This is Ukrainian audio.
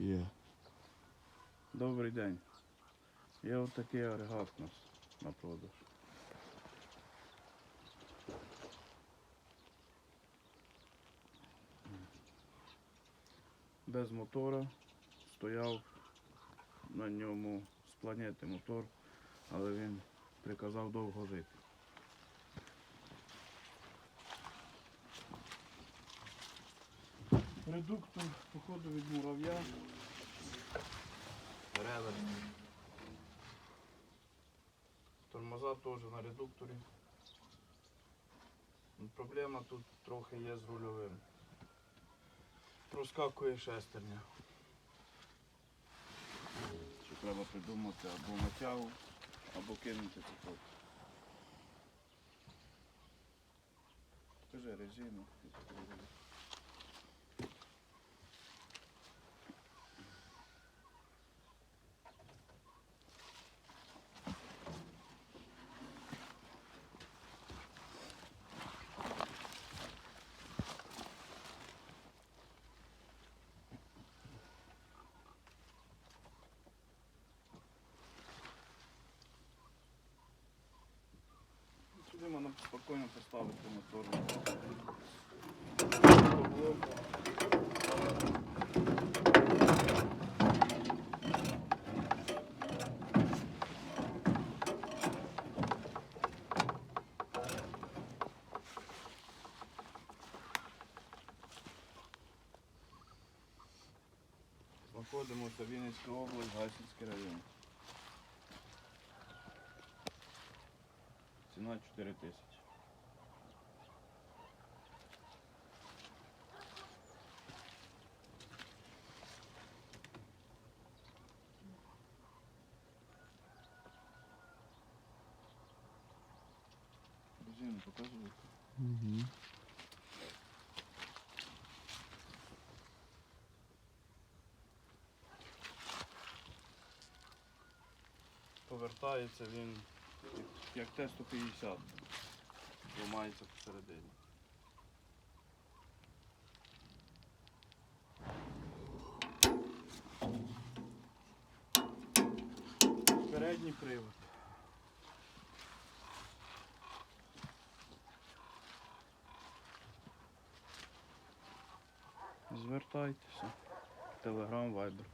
Є. Добрий день. Є отакий агрегат у нас на продаж. Без мотора стояв на ньому з планети мотор, але він приказав довго жити. Редуктор, походу, від мурав'я. Реверс. Тормоза теж на редукторі. Проблема тут трохи є з рульовим. Проскакує шестерня. Що треба придумати або натягу, або кинути цепок. Скажи резину. Можна спокійно поставити мотор. Знаходимося Вінницька область, Гайсинський район. Ціна 4 тисячі. Резину показують. Угу. Повертається він як Т-150. Ламається посередині. Передній привод. Звертайтеся. Телеграм, вайбер.